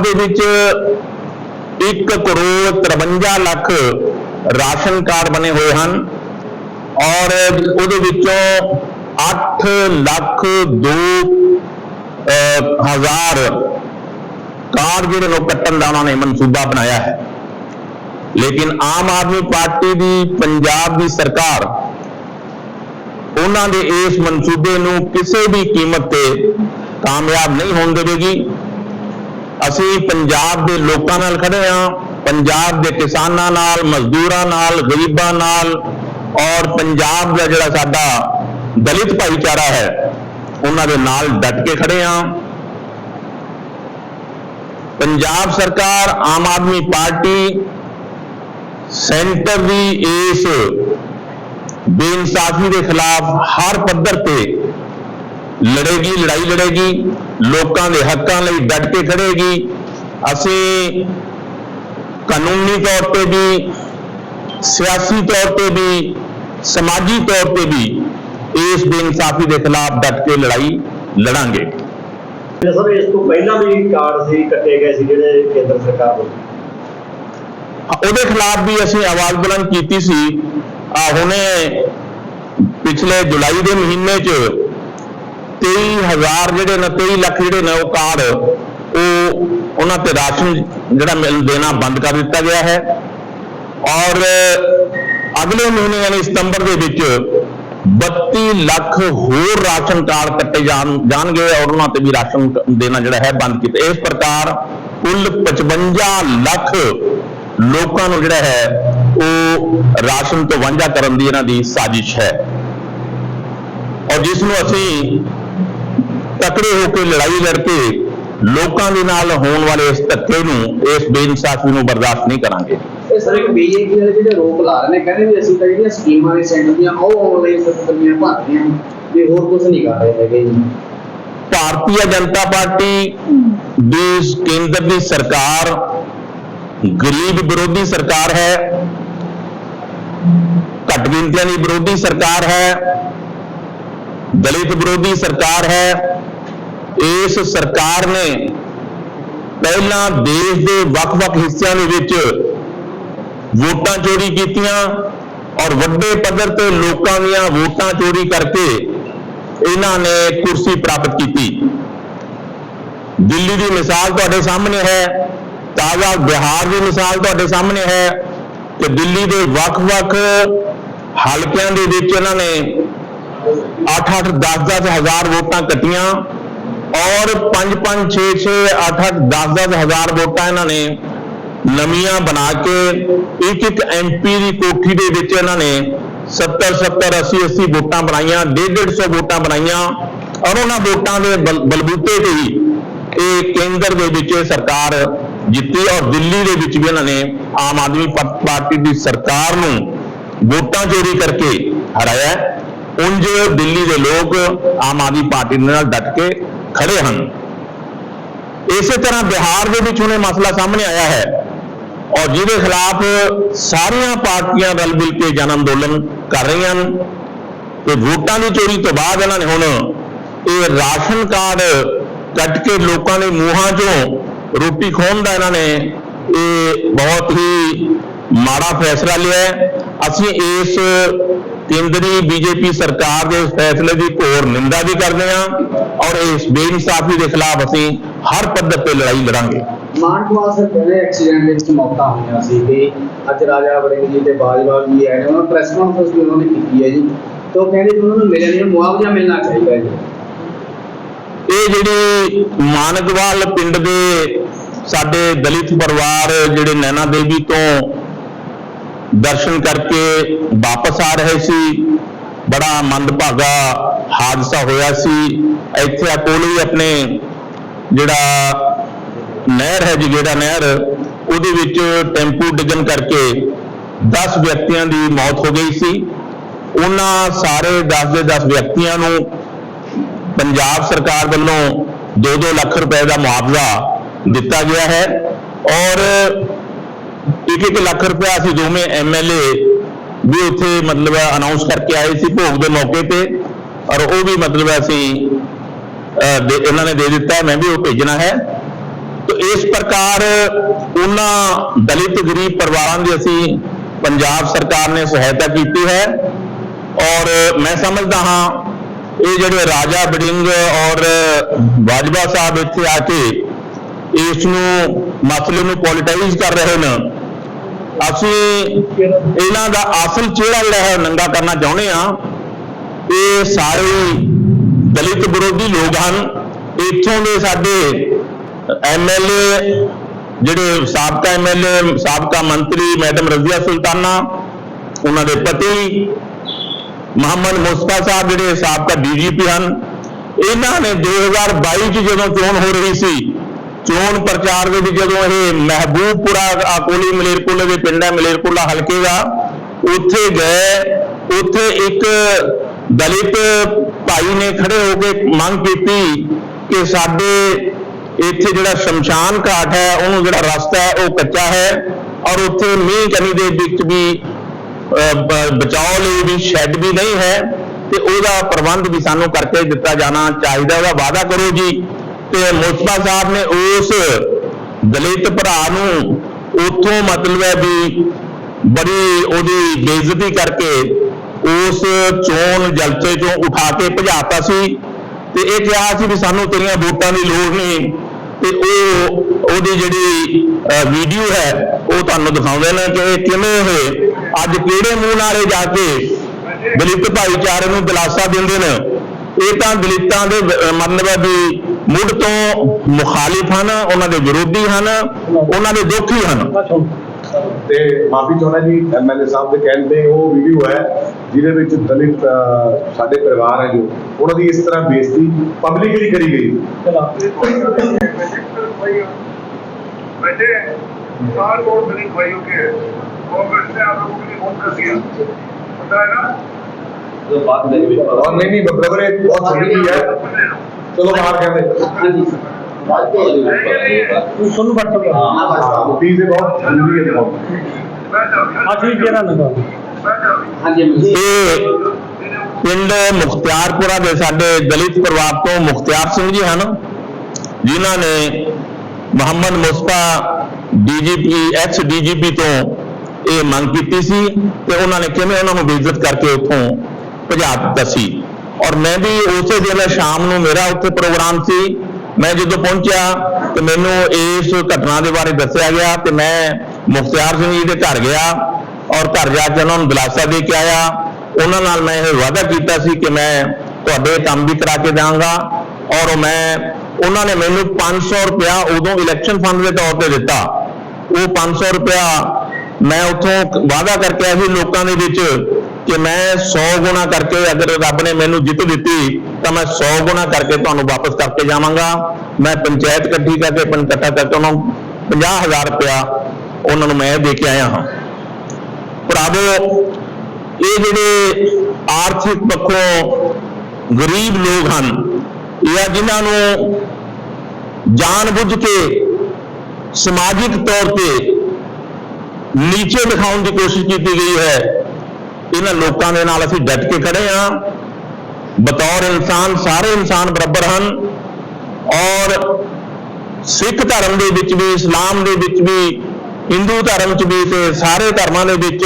ਪੰਜਾਬ ਦੇ ਵਿੱਚ 1 crore 53 lakh ration card ਬਣੇ ਹੋਏ ਹਨ ਔਰ ਉਹਦੇ ਵਿੱਚੋਂ 8 ਲੱਖ 2 ਹਜ਼ਾਰ ਕਾਰਡ ਜਿਹੜੇ ਨੂੰ ਕੱਟਣ ਦਾ ਉਹਨਾਂ ਨੇ ਮਨਸੂਬਾ ਬਣਾਇਆ ਹੈ। ਲੇਕਿਨ ਆਮ ਆਦਮੀ ਪਾਰਟੀ ਦੀ, ਪੰਜਾਬ ਦੀ ਸਰਕਾਰ ਉਹਨਾਂ ਦੇ ਇਸ ਮਨਸੂਬੇ ਨੂੰ ਕਿਸੇ ਵੀ ਕੀਮਤ ਤੇ ਕਾਮਯਾਬ ਨਹੀਂ ਹੋਣ ਦੇਵੇਗੀ। ਅਸੀਂ ਪੰਜਾਬ ਦੇ ਲੋਕਾਂ ਨਾਲ ਖੜੇ ਹਾਂ, ਪੰਜਾਬ ਦੇ ਕਿਸਾਨਾਂ ਨਾਲ, ਮਜ਼ਦੂਰਾਂ ਨਾਲ, ਗਰੀਬਾਂ ਨਾਲ ਔਰ ਪੰਜਾਬ ਦਾ ਜਿਹੜਾ ਸਾਡਾ ਦਲਿਤ ਭਾਈਚਾਰਾ ਹੈ, ਉਹਨਾਂ ਦੇ ਨਾਲ ਡਟ ਕੇ ਖੜੇ ਹਾਂ। ਪੰਜਾਬ ਸਰਕਾਰ, ਆਮ ਆਦਮੀ ਪਾਰਟੀ ਸੈਂਟਰ ਦੀ ਇਸ ਬੇਇਨਸਾਫੀ ਦੇ ਖਿਲਾਫ ਹਰ ਪੱਧਰ ਤੇ ਲੜੇਗੀ, ਲੜਾਈ ਲੜੇਗੀ। ਲੋਕਾਂ ਦੇ ਹੱਕਾਂ ਲਈ ਡਟ ਕੇ ਖੜੇਗੀ। ਅਸੀਂ ਕਾਨੂੰਨੀ ਤੌਰ ਤੇ ਵੀ ਸਿਆਸੀ ਤੌਰ ਤੇ ਵੀ ਸਮਾਜੀ ਤੌਰ ਤੇ ਵੀ ਇਸ ਬੇਇਨਸਾਫੀ ਦੇ ਖਿਲਾਫ ਡਟ ਕੇ ਲੜਾਈ ਲੜਾਂਗੇ। ਸਰ ਇਸ ਤੋਂ ਪਹਿਲਾਂ ਵੀ ਕਾਰਡ ਸੀ ਕੱਟੇ ਗਏ ਸੀ ਜਿਹੜੇ ਕੇਂਦਰ ਸਰਕਾਰ ਵੱਲੋਂ ਉਹਦੇ ਖਿਲਾਫ ਵੀ ਅਸੀਂ ਆਵਾਜ਼ ਬੁਲੰਦ ਕੀਤੀ ਸੀ। ਆ ਹੁਣੇ ਪਿਛਲੇ ਜੁਲਾਈ ਦੇ ਮਹੀਨੇ 'ਚ 23000 ਜਿਹੜੇ ਨੇ 23 ਲੱਖ ਜਿਹੜੇ ਨੇ ਉਹ ਕਾਰਡ, ਉਹ ਉਹਨਾਂ ਤੇ ਰਾਸ਼ਨ ਜਿਹੜਾ ਮਿਲ ਦੇਣਾ ਬੰਦ ਕਰ ਦਿੱਤਾ ਗਿਆ ਹੈ। ਔਰ ਅਗਲੇ ਮਹੀਨੇ ਯਾਨੀ ਸਤੰਬਰ ਦੇ ਵਿੱਚ 32 ਲੱਖ ਹੋਰ ਰਾਸ਼ਨ ਕਾਰਡ ਕੱਟੇ ਜਾਣ, ਜਾਣਗੇ ਔਰ ਉਹਨਾਂ ਤੇ ਵੀ ਰਾਸ਼ਨ ਦੇਣਾ ਜਿਹੜਾ ਹੈ ਬੰਦ ਕੀਤਾ। ਇਸ ਪ੍ਰਕਾਰ ਕੁੱਲ 55 ਲੱਖ ਲੋਕਾਂ ਨੂੰ ਜਿਹੜਾ ਹੈ ਉਹ ਰਾਸ਼ਨ ਤੋਂ ਵਾਂਝਾ ਕਰਨ ਦੀ ਇਹਨਾਂ ਦੀ ਸਾਜ਼ਿਸ਼ ਹੈ। ਔਰ ਜਿਸ ਨੂੰ ਅਸੀਂ ਤਕੜੇ ਹੋ ਕੇ ਲੜਾਈ ਲੜ ਕੇ ਲੋਕਾਂ ਦੇ ਨਾਲ ਹੋਣ ਵਾਲੇ ਇਸ ਧੱਕੇ ਨੂੰ ਇਸ ਬੇਇਨਸਾਫੀ ਨੂੰ ਬਰਦਾਸ਼ਤ ਨਹੀਂ ਕਰਾਂਗੇ। ਸਰ ਇੱਕ ਬੀਜੇਪੀ ਵਾਲੇ ਜਿਹੜੇ ਰੋਕ ਲਾ ਰਹੇ ਨੇ ਕਹਿੰਦੇ ਵੀ ਅਸੀਂ ਤਾਂ ਜਿਹੜੀਆਂ ਸਕੀਮਾਂ ਨੇ ਸੈਂਟਰ ਦੀਆਂ ਉਹ ਆਨਲਾਈਨ ਸਕੀਮਾਂ ਭਰਦੀਆਂ ਵੀ ਹੋਰ ਕੁਝ ਨਹੀਂ ਕਰ ਰਹੇ ਹੈਗੇ ਜੀ। ਭਾਰਤੀ ਜਨਤਾ ਪਾਰਟੀ ਦੀ ਕੇਂਦਰ ਦੀ ਸਰਕਾਰ ਗਰੀਬ ਵਿਰੋਧੀ ਸਰਕਾਰ ਹੈ ਘੱਟ ਗਿਣਤੀਆਂ ਦੀ ਵਿਰੋਧੀ ਸਰਕਾਰ ਹੈ ਦਲਿਤ ਵਿਰੋਧੀ ਸਰਕਾਰ ਹੈ ਇਸ ਸਰਕਾਰ ਨੇ ਪਹਿਲਾਂ ਦੇਸ਼ ਦੇ ਵੱਖ-ਵੱਖ ਹਿੱਸਿਆਂ ਦੇ ਵਿੱਚ ਵੋਟਾਂ ਚੋਰੀ ਕੀਤੀਆਂ ਔਰ ਵੱਡੇ ਪੱਧਰ ਤੇ ਲੋਕਾਂ ਦੀਆਂ ਵੋਟਾਂ ਚੋਰੀ ਕਰਕੇ ਇਹਨਾਂ ਨੇ ਕੁਰਸੀ ਪ੍ਰਾਪਤ ਕੀਤੀ। ਦਿੱਲੀ ਦੀ ਮਿਸਾਲ ਤੁਹਾਡੇ ਸਾਹਮਣੇ ਹੈ, ਤਾਜ਼ਾ ਬਿਹਾਰ ਦੀ ਮਿਸਾਲ ਤੁਹਾਡੇ ਸਾਹਮਣੇ ਹੈ ਕਿ ਦਿੱਲੀ ਦੇ ਵੱਖ-ਵੱਖ ਹਲਕਿਆਂ ਦੇ ਵਿੱਚ ਇਹਨਾਂ ਨੇ 8-8 10-10 ਹਜ਼ਾਰ ਵੋਟਾਂ ਕੱਟੀਆਂ। ਔਰ 5-5 6-6 8-8 10-10 ਹਜ਼ਾਰ ਵੋਟਾਂ ਇਹਨਾਂ ਨੇ ਨਵੀਆਂ ਬਣਾ ਕੇ ਇੱਕ ਇੱਕ ਐਮਪੀ ਦੀ ਕੋਠੀ ਦੇ ਵਿੱਚ ਇਹਨਾਂ ਨੇ 70 70 80 80 ਵੋਟਾਂ ਬਣਾਈਆਂ 150 150 ਵੋਟਾਂ ਬਣਾਈਆਂ। ਔਰ ਉਹਨਾਂ ਵੋਟਾਂ ਦੇ ਬਲ- ਬਲਬੂਤੇ ਤੇ ਹੀ ਇਹ ਕੇਂਦਰ ਦੇ ਵਿੱਚ ਇਹ ਸਰਕਾਰ ਜਿੱਤੀ ਔਰ ਦਿੱਲੀ ਦੇ ਵਿੱਚ ਵੀ ਇਹਨਾਂ ਨੇ ਆਮ ਆਦਮੀ ਪਾਰਟੀ ਦੀ ਸਰਕਾਰ ਨੂੰ ਵੋਟਾਂ ਚੋਰੀ ਕਰਕੇ ਹਰਾਇਆ। ਉਂਝ ਦਿੱਲੀ ਦੇ ਲੋਕ ਆਮ ਆਦਮੀ ਪਾਰਟੀ ਦੇ ਨਾਲ ਡਟ ਕੇ ਖੜੇ ਹਨ। ਇਸੇ ਤਰ੍ਹਾਂ ਬਿਹਾਰ ਦੇ ਵਿੱਚ ਹੁਣ ਇਹ ਮਸਲਾ ਸਾਹਮਣੇ ਆਇਆ ਹੈ ਔਰ ਜਿਹਦੇ ਖਿਲਾਫ ਸਾਰੀਆਂ ਪਾਰਟੀਆਂ ਰਲ ਮਿਲ ਕੇ ਜਨ ਅੰਦੋਲਨ ਕਰ ਰਹੀਆਂ ਹਨ ਤੇ ਵੋਟਾਂ ਦੀ ਚੋਰੀ ਤੋਂ ਬਾਅਦ ਇਹਨਾਂ ਨੇ ਹੁਣ ਇਹ ਰਾਸ਼ਨ ਕਾਰਡ ਕੱਟ ਕੇ ਲੋਕਾਂ ਦੇ ਮੂੰਹਾਂ 'ਚੋਂ ਰੋਟੀ ਖੋਣ ਦਾ ਇਹਨਾਂ ਨੇ ਇਹ ਬਹੁਤ ਹੀ ਮਾੜਾ ਫੈਸਲਾ ਲਿਆ ਅਸੀਂ ਇਸ ਕੇਂਦਰੀ ਬੀਜੇਪੀ ਸਰਕਾਰ ਦੇ ਇਸ ਫੈਸਲੇ ਦੀ ਘੋਰ ਨਿੰਦਾ ਵੀ ਕਰਦੇ ਹਾਂ ਔਰ ਇਸ ਬੇਇਨਸਾਫੀ ਦੇ ਖਿਲਾਫ ਅਸੀਂ ਹਰ ਪੱਧਰ ਤੇ ਲੜਾਈ ਲੜਾਂਗੇ। ਮਾਨਕਵਾਲ ਸਰ ਕਹਿੰਦੇ ਐਕਸੀਡੈਂਟ ਦੇ ਵਿੱਚ ਮੌਤਾਂ ਹੋਈਆਂ ਸੀ ਤੇ ਅੱਜ ਰਾਜਾ ਵੜਿੰਗ ਜੀ ਤੇ ਬਾਜਵਾ ਜੀ ਆਏ ਨੇ ਉਹਨਾਂ ਪ੍ਰੈਸ ਕਾਨਫਰੰਸ ਵੀ ਉਹਨਾਂ ਨੇ ਕੀਤੀ ਹੈ ਜੀ। ਤੇ ਕਹਿੰਦੇ ਉਹਨਾਂ ਨੂੰ ਮਿਲਿਆ ਨਹੀਂ ਮੁਆਵਜ਼ਾ ਮਿਲਣਾ ਚਾਹੀਦਾ ਜੀ। ਇਹ ਜਿਹੜੀ ਮਾਨਕਵਾਲ ਪਿੰਡ ਦੇ ਸਾਡੇ ਦਲਿਤ ਪਰਿਵਾਰ ਜਿਹੜੇ ਨੈਣਾ ਦੇਵੀ ਤੋਂ ਦਰਸ਼ਨ ਕਰਕੇ ਵਾਪਸ ਆ ਰਹੇ ਸੀ। ਬੜਾ ਮੰਦਭਾਗਾ ਹਾਦਸਾ ਹੋਇਆ ਸੀ। ਇੱਥੇ ਆ ਕੋਲ ਹੀ ਆਪਣੇ ਜਿਹੜਾ ਨਹਿਰ ਹੈ ਜਿਹੜਾ ਨਹਿਰ, ਉਹਦੇ ਵਿੱਚ ਟੈਂਪੂ ਡਿੱਗਣ ਕਰਕੇ 10 ਵਿਅਕਤੀਆਂ ਦੀ ਮੌਤ ਹੋ ਗਈ ਸੀ। ਉਹਨਾਂ ਸਾਰੇ 10 ਦੇ 10 ਵਿਅਕਤੀਆਂ ਨੂੰ ਪੰਜਾਬ ਸਰਕਾਰ ਵੱਲੋਂ 2-2 ਲੱਖ ਰੁਪਏ ਦਾ ਮੁਆਵਜ਼ਾ ਦਿੱਤਾ ਗਿਆ ਹੈ। ਔਰ 1-1 ਲੱਖ ਰੁਪਇਆ ਅਸੀਂ ਦੋਵੇਂ ਐਮਐਲਏ ਵੀ ਉੱਥੇ ਮਤਲਬ ਅਨਾਉਂਸ ਕਰਕੇ ਆਏ ਸੀ ਭੋਗ ਦੇ ਮੌਕੇ ਤੇ। ਔਰ ਉਹ ਵੀ ਮਤਲਬ ਅਸੀਂ ਦੇ- ਇਹਨਾਂ ਨੇ ਦੇ ਦਿੱਤਾ, ਮੈਂ ਵੀ ਉਹ ਭੇਜਣਾ ਹੈ। ਤੋ ਇਸ ਪ੍ਰਕਾਰ ਉਹਨਾਂ ਦਲਿਤ ਗਰੀਬ ਪਰਿਵਾਰਾਂ ਦੀ ਅਸੀਂ ਪੰਜਾਬ ਸਰਕਾਰ ਨੇ ਸਹਾਇਤਾ ਕੀਤੀ ਹੈ। ਔਰ ਮੈਂ ਸਮਝਦਾ ਹਾਂ, ਇਹ ਜਿਹੜੇ ਰਾਜਾ ਬੜਿੰਗ ਔਰ ਬਾਜਵਾ ਸਾਹਿਬ ਇੱਥੇ ਆ ਕੇ ਇਸ ਨੂੰ ਮਸਲੇ ਨੂੰ ਪੋਲਿਟਾਈਜ਼ ਕਰ ਰਹੇ ਨੇ। ਅਸੀਂ ਇਹਨਾਂ ਦਾ ਅਸਲ ਚਿਹਰਾ ਜਿਹੜਾ ਹੈ ਨੰਗਾ ਕਰਨਾ ਚਾਹੁੰਦੇ ਆ ਇਹ ਸਾਰੇ ਦਲਿਤ ਵਿਰੋਧੀ ਲੋਕ ਹਨ। ਇੱਥੋਂ ਦੇ ਸਾਡੇ ਐਮਐਲਏ ਜਿਹੜੇ ਸਾਬਕਾ ਐਮਐਲਏ ਸਾਬਕਾ ਮੰਤਰੀ ਮੈਡਮ ਰਜ਼ੀਆ ਸੁਲਤਾਨਾ, ਉਹਨਾਂ ਦੇ ਪਤੀ ਮੁਹੰਮਦ ਮੁਸਤਫਾ ਸਾਹਿਬ ਜਿਹੜੇ ਸਾਬਕਾ ਡੀਜੀਪੀ ਹਨ। ਇਹਨਾਂ ਨੇ 2022 ਚ ਜਦੋਂ ਚੋਣ ਹੋ ਰਹੀ ਸੀ ਚੋਣ ਪ੍ਰਚਾਰ ਦੇ ਵਿੱਚ ਜਦੋਂ ਇਹ ਮਹਿਬੂਬਪੁਰਾ ਆ ਕੋਲੀ ਮਲੇਰਕੋਲੇ ਦੇ ਪਿੰਡ ਹੈ ਮਲੇਰਕੋਲਾ ਹਲਕੇ ਦਾ ਉੱਥੇ ਗਏ, ਉੱਥੇ ਇੱਕ ਦਲਿਤ ਭਾਈ ਨੇ ਖੜੇ ਹੋ ਕੇ ਮੰਗ ਕੀਤੀ ਕਿ ਸਾਡੇ ਇੱਥੇ ਜਿਹੜਾ ਸ਼ਮਸ਼ਾਨ ਘਾਟ ਹੈ, ਉਹਨੂੰ ਜਿਹੜਾ ਰਸਤਾ ਹੈ, ਉਹ ਕੱਚਾ ਹੈ ਔਰ ਉੱਥੇ ਮੀਂਹ ਕਣੀ ਦੇ ਵਿੱਚ ਵੀ ਬਚਾਓ ਲਈ ਵੀ ਸ਼ੈੱਡ ਵੀ ਨਹੀਂ ਹੈ ਤੇ ਉਹਦਾ ਪ੍ਰਬੰਧ ਵੀ ਸਾਨੂੰ ਕਰਕੇ ਦਿੱਤਾ ਜਾਣਾ ਚਾਹੀਦਾ ਉਹਦਾ ਵਾਅਦਾ ਕਰੋ ਜੀ। ਤੇ ਮੁਸਤਫਾ ਸਾਹਿਬ ਨੇ ਉਸ ਦਲਿਤ ਭਰਾ ਨੂੰ ਉੱਥੋਂ ਮਤਲਬ ਹੈ ਵੀ ਬੜੀ ਉਹਦੀ ਬੇਇੱਜ਼ਤੀ ਕਰਕੇ ਉਸ ਚੋਣ ਜਲਸੇ ਚੋਂ ਉਠਾ ਕੇ ਭਜਾਤਾ ਸੀ ਤੇ ਇਹ ਕਿਹਾ ਸੀ ਵੀ ਸਾਨੂੰ ਤੇਰੀਆਂ ਵੋਟਾਂ ਦੀ ਲੋੜ ਨਹੀਂ ਤੇ ਉਹ ਉਹਦੀ ਜਿਹੜੀ ਵੀਡੀਓ ਹੈ, ਉਹ ਤੁਹਾਨੂੰ ਦਿਖਾਉਂਦੇ ਨੇ ਕਿ ਇਹ ਕਿਵੇਂ ਹੋਏ ਅੱਜ ਕਿਹੜੇ ਮੂੰਹ ਨਾਲੇ ਜਾ ਕੇ ਦਲਿਤ ਭਾਈਚਾਰੇ ਨੂੰ ਦਿਲਾਸਾ ਦਿੰਦੇ ਨੇ। ਇਹ ਤਾਂ ਦਲਿਤਾਂ ਦੇ ਮਤਲਬ ਹੈ ਵੀ ਮੁੱਢ ਤੋਂ ਮੁਖਾਲਿਫ ਹਨ ਉਹਨਾਂ ਦੇ ਵਿਰੋਧੀ ਹਨ ਉਹਨਾਂ ਦੇ ਦੋਖੀ ਹਨ ਤੇ ਮਾਫੀ ਚਾਹੁੰਦਾ ਜੀ ਐਮਐਲਏ ਸਾਹਿਬ ਦੇ ਕਹਿਣ ਤੇ ਉਹ ਵੀਡੀਓ ਹੈ ਜਿਹਦੇ ਵਿੱਚ ਦਲਿਤ ਅਹ, ਸਾਡੇ ਪਰਿਵਾਰ ਹੈ ਜੋ ਉਹਨਾਂ ਦੀ ਇਸ ਤਰ੍ਹਾਂ ਬੇਇੱਜ਼ਤੀ ਪਬਲਿਕਲੀ ਕਰੀ ਗਈ वैसे चार वोट दलित भाइयों के हैं। कांग्रेस ने आप लोगों के लिए वोट कर दिया पता है ना ਔਰ ਨਹੀਂ ਨਹੀਂ ਬ੍ਰਦਰ ਇਹ ਬਹੁਤ ਛੋਟੀ ਚੀਜ਼ ਹੈ ਚਲੋ ਬਾਹਰ ਕਹਿੰਦੇ ਹਾਂਜੀ। ਤੁਹਾਨੂੰ ਬੱਟ ਹਾਂ ਪੀਜ਼ੇ ਬਹੁਤ ਜ਼ਰੂਰੀ ਹੈ ਬਹੁਤ। ਹਾਂ ਠੀਕ ਹੈ ਨਾ ਨੰਬਰ ਹਾਂਜੀ ਇਹ ਪਿੰਡ ਮੁਖਤਿਆਰਪੁਰਾ ਦੇ ਸਾਡੇ ਦਲਿਤ ਪਰਿਵਾਰ ਤੋਂ ਮੁਖਤਿਆਰ ਸਿੰਘ ਜੀ ਹਨ ਜਿਨ੍ਹਾਂ ਨੇ Muhammad Mustafa DGP ex DGP ਤੋਂ ਇਹ ਮੰਗ ਕੀਤੀ ਸੀ ਤੇ ਉਹਨਾਂ ਨੇ ਕਿਵੇਂ ਉਹਨਾਂ ਨੂੰ ਬੇਇੱਜ਼ਤ ਕਰਕੇ ਉੱਥੋਂ ਭਜਾ ਦਿੱਤਾ ਸੀ। ਔਰ ਮੈਂ ਵੀ ਉਸੇ ਦਿਨ ਸ਼ਾਮ ਨੂੰ ਮੇਰਾ ਉੱਥੇ ਪ੍ਰੋਗਰਾਮ ਸੀ। ਮੈਂ ਜਦੋਂ ਪਹੁੰਚਿਆ ਤੇ ਮੈਨੂੰ ਇਸ ਘਟਨਾ ਦੇ ਬਾਰੇ ਦੱਸਿਆ ਗਿਆ ਤੇ ਮੈਂ ਮੁਖਤਿਆਰ ਸਿੰਘ ਜੀ ਦੇ ਘਰ ਗਿਆ ਔਰ ਘਰ ਜਾ ਕੇ ਉਹਨਾਂ ਨੂੰ ਦਿਲਾਸਾ ਦੇ ਕੇ ਆਇਆ। ਉਹਨਾਂ ਨਾਲ ਮੈਂ ਇਹ ਵਾਅਦਾ ਕੀਤਾ ਸੀ ਕਿ ਮੈਂ ਤੁਹਾਡੇ ਕੰਮ ਵੀ ਕਰਾ ਕੇ ਦਾਂਗਾ ਔਰ ਮੈਂ ਉਹਨਾਂ ਨੇ ਮੈਨੂੰ 500 ਰੁਪਇਆ ਉਦੋਂ ਇਲੈਕਸ਼ਨ ਫੰਡ ਦੇ ਤੌਰ ਤੇ ਦਿੱਤਾ। ਉਹ 500 ਰੁਪਇਆ ਮੈਂ ਉੱਥੋਂ ਵਾਅਦਾ ਕਰਕੇ ਆਇਆ ਸੀ। ਲੋਕਾਂ ਦੇ ਵਿੱਚ ਕਿ ਮੈਂ 100 ਗੁਣਾ ਕਰਕੇ ਅਗਰ ਰੱਬ ਨੇ ਮੈਨੂੰ ਜਿੱਤ ਦਿੱਤੀ, ਤਾਂ ਮੈਂ 100 ਗੁਣਾ ਕਰਕੇ ਤੁਹਾਨੂੰ ਵਾਪਸ ਕਰਕੇ ਜਾਵਾਂਗਾ। ਮੈਂ ਪੰਚਾਇਤ ਇਕੱਠੀ ਕਰਕੇ ਪਿੰਡ ਇਕੱਠਾ ਕਰਕੇ ਉਹਨਾਂ ਨੂੰ 50000 ਰੁਪਇਆ ਉਹਨਾਂ ਨੂੰ ਮੈਂ ਦੇ ਕੇ ਆਇਆ ਹਾਂ। ਭਰਾਵੋ, ਇਹ ਜਿਹੜੇ ਆਰਥਿਕ ਪੱਖੋਂ ਗਰੀਬ ਲੋਕ ਹਨ ਜਾਂ ਜਿਨ੍ਹਾਂ ਨੂੰ ਜਾਣਬੁੱਝ ਕੇ, ਸਮਾਜਿਕ ਤੌਰ ਤੇ ਨੀਚੇ ਦਿਖਾਉਣ ਦੀ ਕੋਸ਼ਿਸ਼ ਕੀਤੀ ਗਈ ਹੈ। ਇਹਨਾਂ ਲੋਕਾਂ ਦੇ ਨਾਲ ਅਸੀਂ ਡਟ ਕੇ ਖੜੇ ਹਾਂ। ਬਤੌਰ ਇਨਸਾਨ, ਸਾਰੇ ਇਨਸਾਨ ਬਰਾਬਰ ਹਨ। ਔਰ ਸਿੱਖ ਧਰਮ ਦੇ ਵਿੱਚ ਵੀ, ਇਸਲਾਮ ਦੇ ਵਿੱਚ ਵੀ, ਹਿੰਦੂ ਧਰਮ 'ਚ ਵੀ ਤੇ ਸਾਰੇ ਧਰਮਾਂ ਦੇ ਵਿੱਚ,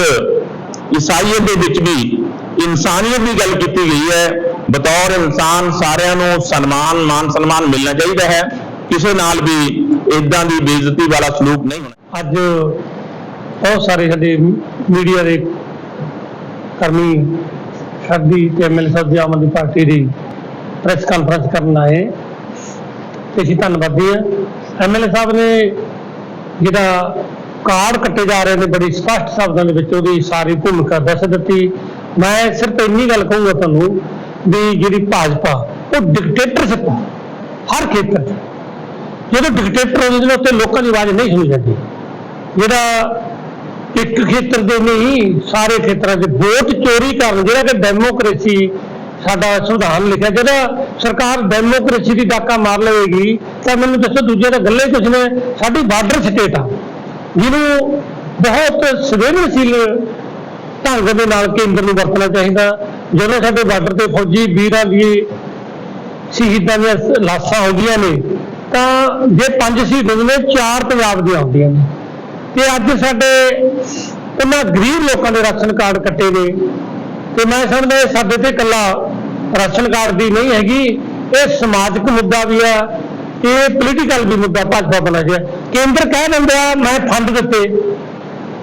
ਈਸਾਈਅਤ ਦੇ ਵਿੱਚ ਵੀ ਇਨਸਾਨੀਅਤ ਦੀ ਗੱਲ ਕੀਤੀ ਗਈ ਹੈ। ਬਤੌਰ ਇਨਸਾਨ ਸਾਰਿਆਂ ਨੂੰ ਸਨਮਾਨ, ਮਾਨ ਸਨਮਾਨ ਮਿਲਣਾ ਚਾਹੀਦਾ ਹੈ। ਕਿਸੇ ਨਾਲ ਵੀ ਇਦਾਂ ਦੀ ਬੇਇੱਜ਼ਤੀ ਵਾਲਾ ਸਲੂਕ ਨਹੀਂ ਹੋਣਾ। ਅੱਜ ਬਹੁਤ ਸਾਰੇ ਸਾਡੇ ਮੀਡੀਆ ਦੇ ਕਰਮੀ ਸਾਡੀ ਤੇ ਐਮਐਲਏ ਸਾਹਿਬ ਦੀ ਆਮ ਆਦਮੀ ਪਾਰਟੀ ਦੀ ਪ੍ਰੈਸ ਕਾਨਫਰੰਸ ਕਰਨ ਆਏ। ਤੇ ਅਸੀਂ ਧੰਨਵਾਦੀ ਹਾਂ। ਐਮਐਲਏ ਸਾਹਿਬ ਨੇ ਜਿਹੜਾ ਕਾਰਡ ਕੱਟੇ ਜਾ ਰਹੇ ਨੇ, ਬੜੀ ਸਪਸ਼ਟ ਸ਼ਬਦਾਂ ਦੇ ਵਿੱਚ ਉਹਦੀ ਸਾਰੀ ਭੂਮਿਕਾ ਦੱਸ ਦਿੱਤੀ। ਮੈਂ ਸਿਰਫ ਇੰਨੀ ਗੱਲ ਕਹੂੰਗਾ ਤੁਹਾਨੂੰ ਵੀ ਜਿਹੜੀ ਭਾਜਪਾ, ਉਹ ਡਿਕਟੇਟਰਸ਼ਿਪ ਹਰ ਖੇਤਰ 'ਚ। ਜਦੋਂ ਡਿਕਟੇਟਰ ਹੁੰਦੇ ਨੇ ਉੱਤੇ ਲੋਕਾਂ ਦੀ ਆਵਾਜ਼ ਨਹੀਂ ਸੁਣੀ ਜਾਂਦੀ। ਜਿਹੜਾ ਇੱਕ ਖੇਤਰ ਦੇ ਨਹੀਂ, ਸਾਰੇ ਖੇਤਰਾਂ 'ਚ ਵੋਟ ਚੋਰੀ ਕਰਨ ਜਿਹੜਾ ਕਿ ਡੈਮੋਕ੍ਰੇਸੀ ਸਾਡਾ ਸੰਵਿਧਾਨ ਲਿਖਿਆ ਜਿਹੜਾ ਸਰਕਾਰ ਡੈਮੋਕ੍ਰੇਸੀ ਦੀ ਡਾਕਾ ਮਾਰ ਲਵੇਗੀ, ਤਾਂ ਮੈਨੂੰ ਦੱਸੋ ਦੂਜੇ ਦਾ ਗੱਲੇ ਕੁਛ ਨੇ, ਸਾਡੀ ਬਾਰਡਰ ਸਟੇਟ ਆ, ਜਿਹਨੂੰ ਬਹੁਤ ਸੰਵੇਦਨਸ਼ੀਲ ਢੰਗ ਦੇ ਨਾਲ ਕੇਂਦਰ ਨੂੰ ਵਰਤਣਾ ਚਾਹੀਦਾ, ਜਦੋਂ ਸਾਡੇ ਬਾਰਡਰ ਤੇ ਫੌਜੀ ਵੀਰਾਂ ਦੀ ਸ਼ਹੀਦਾਂ ਦੀਆਂ ਲਾਸ਼ਾਂ ਆਉਂਦੀਆਂ ਨੇ, ਤਾਂ ਜੇ ਪੰਜ ਸ਼ਹੀਦ ਹੁੰਦੇ ਨੇ ਚਾਰ ਪੰਜਾਬ ਦੀਆਂ ਹੁੰਦੀਆਂ ਨੇ। ਕਿ ਅੱਜ ਸਾਡੇ ਉਹਨਾਂ ਗਰੀਬ ਲੋਕਾਂ ਦੇ ਰਾਸ਼ਨ ਕਾਰਡ ਕੱਟੇ ਨੇ। ਤੇ ਮੈਂ ਸਮਝਦਾ ਇਹ ਸਾਡੇ ਤੇ ਇਕੱਲਾ ਰਾਸ਼ਨ ਕਾਰਡ ਦੀ ਨਹੀਂ ਹੈਗੀ, ਇਹ ਸਮਾਜਿਕ ਮੁੱਦਾ ਵੀ ਆ, ਇਹ ਪੋਲੀਟੀਕਲ ਵੀ ਮੁੱਦਾ, ਭਾਜਪਾ ਬਣਾ ਗਿਆ। ਕੇਂਦਰ ਕਹਿ ਦਿੰਦੇ ਆ, ਮੈਂ ਫੰਡ ਦਿੱਤੇ।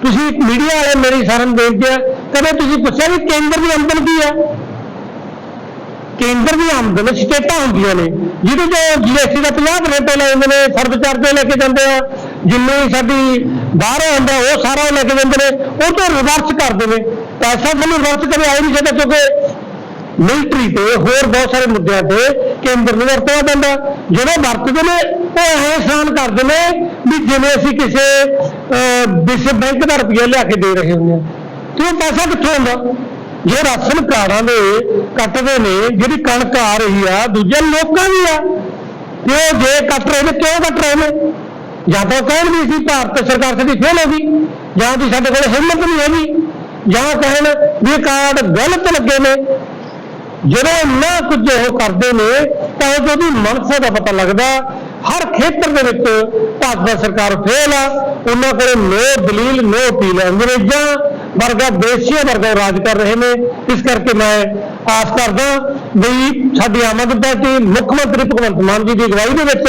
ਤੁਸੀਂ ਮੀਡੀਆ ਵਾਲੇ ਮੇਰੀ ਸਾਰਿਆਂ ਨੂੰ ਬੇਨਤੀ ਆ, ਕਦੇ ਤੁਸੀਂ ਪੁੱਛਿਆ ਵੀ ਕੇਂਦਰ ਦੀ ਆਮਦਨ ਕੀ ਹੈ ਕੇਂਦਰ ਦੀ ਆਮਦਨ ਸਟੇਟਾਂ ਹੁੰਦੀਆਂ ਨੇ, ਜਿਹਦੇ ਤੋਂ ਜੀਐਸਟੀ ਦਾ 50% ਲੈ ਜਾਂਦੇ ਨੇ ਸਰਵ ਚਾਰਜ ਲੈ ਕੇ ਜਾਂਦੇ ਆ, ਜਿੰਨੇ ਸਾਡੀ ਬਾਹਰੋਂ ਆਉਂਦਾ ਉਹ ਸਾਰਾ ਉਹ ਲੈ ਕੇ ਜਾਂਦੇ ਨੇ ਉਹ ਤੋਂ ਰਿਵਰਸ ਕਰਦੇ ਨੇ। ਪੈਸਾ ਤੁਹਾਨੂੰ ਰਿਵਰਸ ਕਦੇ ਆਈ ਨਹੀਂ ਸਕਦਾ ਕਿਉਂਕਿ ਮਿਲਟਰੀ ਤੇ ਹੋਰ ਬਹੁਤ ਸਾਰੇ ਮੁੱਦਿਆਂ ਤੇ ਕੇਂਦਰ ਨੂੰ ਵਰਤਿਆ ਪੈਂਦਾ ਜਦੋਂ ਵਰਤਦੇ ਨੇ ਉਹ ਇਹ ਆਸਾਨ ਕਰਦੇ ਨੇ ਵੀ ਜਿਵੇਂ ਅਸੀਂ ਕਿਸੇ ਅਹ, ਵਿਸ਼ਵ ਬੈਂਕ ਦਾ ਰੁਪਈਆ ਲਿਆ ਕੇ ਦੇ ਰਹੇ ਹੁੰਦੇ ਹਾਂ ਤੇ ਉਹ ਪੈਸਾ ਕਿੱਥੋਂ ਆਉਂਦਾ? ਜੇ ਰਾਸ਼ਨ ਕਾਰਡਾਂ ਦੇ ਕੱਟਦੇ ਨੇ ਜਿਹੜੀ ਕਣਕ ਆ ਰਹੀ ਆ ਦੂਜੇ ਲੋਕਾਂ ਦੀ ਆ। ਤੇ ਉਹ ਜੇ ਕੱਟ ਰਹੇ ਨੇ ਕਿਉਂ ਕੱਟ ਰਹੇ ਨੇ? ਜਾਂ ਤਾਂ ਕਹਿਣ ਵੀ ਸੀ ਭਾਰਤ ਸਰਕਾਰ ਸਾਡੀ ਫੇਲ ਹੋ ਗਈ, ਜਾਂ ਵੀ ਸਾਡੇ ਕੋਲ ਹਿੰਮਤ ਨਹੀਂ ਹੈਗੀ, ਜਾਂ ਕਹਿਣ ਵੀ ਕਾਰਡ ਗਲਤ ਲੱਗੇ ਨੇ। ਜਦੋਂ ਇੰਨਾ ਕੁਝ ਉਹ ਕਰਦੇ ਨੇ, ਤਾਂ ਉਹਦੀ ਮਨਸਾ ਦਾ ਪਤਾ ਲੱਗਦਾ, ਹਰ ਖੇਤਰ ਦੇ ਵਿੱਚ ਭਾਜਪਾ ਸਰਕਾਰ ਫੇਲ ਆ, ਉਹਨਾਂ ਕੋਲੇ ਨੋ ਦਲੀਲ, ਨੋ ਅਪੀਲ, ਅੰਗਰੇਜ਼ਾਂ ਵਰਗਾ, ਦੇਸ਼ੀਆ ਵਰਗਾ ਰਾਜ ਕਰ ਰਹੇ ਨੇ। ਇਸ ਕਰਕੇ ਮੈਂ ਆਸ ਕਰਦਾ ਵੀ ਸਾਡੀ ਆਮ ਆਦਮੀ ਪਾਰਟੀ, ਮੁੱਖ ਮੰਤਰੀ ਭਗਵੰਤ ਮਾਨ ਜੀ ਦੀ ਅਗਵਾਈ ਦੇ ਵਿੱਚ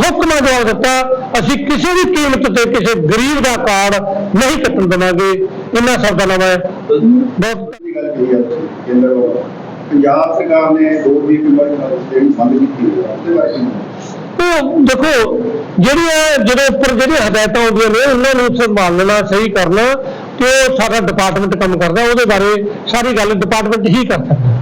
ਠੋਕਮਾ ਜਵਾਬ ਦਿੱਤਾ ਅਸੀਂ ਕਿਸੇ ਵੀ ਕੀਮਤ ਤੇ ਕਿਸੇ ਗਰੀਬ ਦਾ ਕਾਰਡ ਨਹੀਂ ਕੱਟਣ ਦੇਵਾਂਗੇ। ਇਹਨਾਂ ਸ਼ਬਦਾਂ ਨਾਲ ਮੈਂ ਬਹੁਤ ਦੀ ਗੱਲ ਕਹੀ ਆ ਤੁਸੀਂ, ਕੇਂਦਰ ਵੱਲੋਂ। ਪੰਜਾਬ ਸਰਕਾਰ ਨੇ ਦੋ ਦੀ ਕਿੰਮਤ ਸਟੇਟ ਬੰਦ ਕੀਤੀ ਹੋਈ ਹੈ ਬਾਰੇ ਕੀ ਉਹ ਦੇਖੋ ਜਿਹੜੀਆਂ ਜਿਹੜੇ ਉੱਪਰ ਜਿਹੜੀਆਂ ਹਦਾਇਤਾਂ ਆਉਂਦੀਆਂ ਨੇ ਉਹਨਾਂ ਨੂੰ ਸੰਭਾਲਣਾ ਸਹੀ ਕਰਨਾ ਤੇ ਉਹ ਸਾਡਾ ਡਿਪਾਰਟਮੈਂਟ ਕੰਮ ਕਰਦਾ ਉਹਦੇ ਬਾਰੇ ਸਾਰੀ ਗੱਲ ਡਿਪਾਰਟਮੈਂਟ ਹੀ ਕਰ ਸਕਦਾ